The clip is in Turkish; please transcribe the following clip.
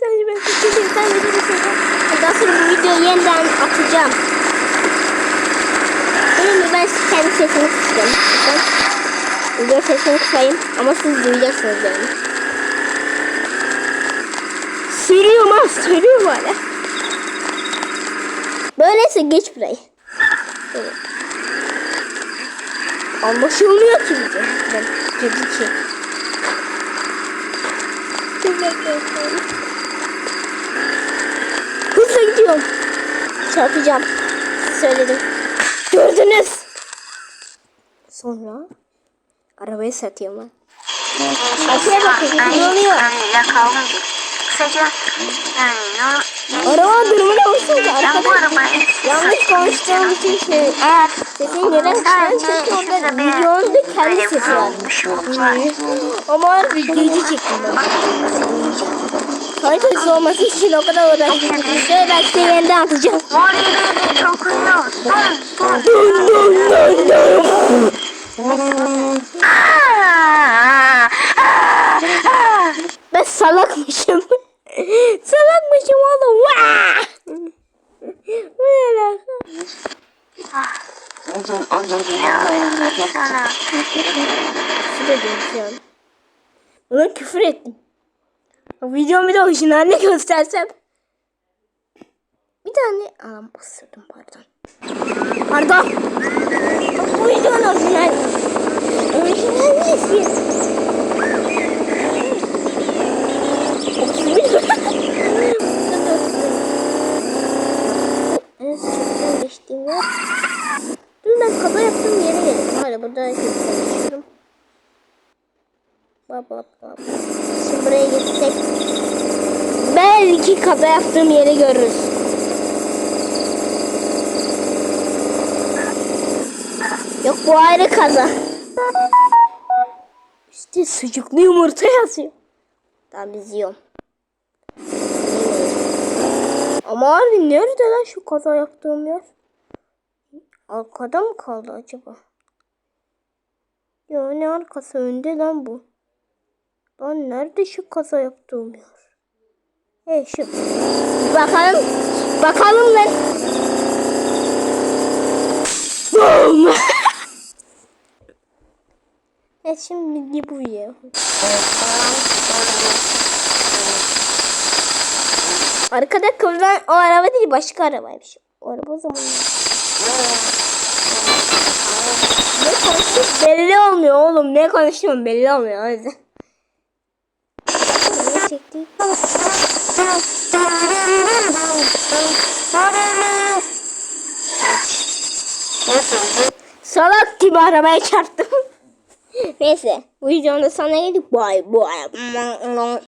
Sadece ben de bir şey Daha sonra bu videoyu yeniden atacağım. Benim ben kendi sesimi kısacağım. Bakın. Video sesini kısayım ama siz duyacaksınız yani. Sürüyorum ha sürüyorum hala. Böyleyse geç burayı. Evet. Anlaşılmıyor ki bize. Ben dedi ki. Hızla gidiyorum. Çarpacağım. Söyledim. Gördünüz. Sonra arabayı satıyorum ben. Arkaya bakın. Ne oluyor? Kısaca ne Araba durumuna baksanıza ben bu arkada. arabayı Yanlış konuştuğum için şey. eğer Sesini gören kişiler çünkü orada videonun da kendi sesi var. Ama gece çektim ben. Kalitesi olması için o kadar uğraştım. Şöyle ben size yeniden atacağım. Çok. Aa, aa, aa. Ben salakmışım. salakmışım oğlum. Bu ne alaka? Ne oluyor sana? Küfür ediyorum şu an. Ona küfür ettim. Videomu bir de orijinalini göstersem. Bir tane... Aa bastırdım pardon. Pardon. Bu videonun orijinal. Orijinal nesi? 31 En çoktan geçtiğim yer. Dur ben kaza yaptığım yere geldim. Hala burada konuşuyorum. Şimdi buraya gitsek. Belki kaza yaptığım yeri görürüz. Yok bu ayrı kaza. İşte sucuklu yumurta yazıyor. Tamam biz yiyorum. Ama harbi nerede lan şu kaza yaptığım yer? Arkada mı kaldı acaba? Ya ne arkası önde lan bu? Lan nerede şu kaza yaptığım yer? He şu. Bakalım. Bakalım lan. Boom. evet şimdi bu ya. Arkada kıvrılan o araba değil başka arabaymış. O araba o zaman. Ne konuşuyorsun belli olmuyor oğlum. Ne konuşuyorum belli olmuyor o yüzden. Ne çektik? Salak gibi arabaya çarptım. Neyse bu videonun da sonuna geldik. Bye bye.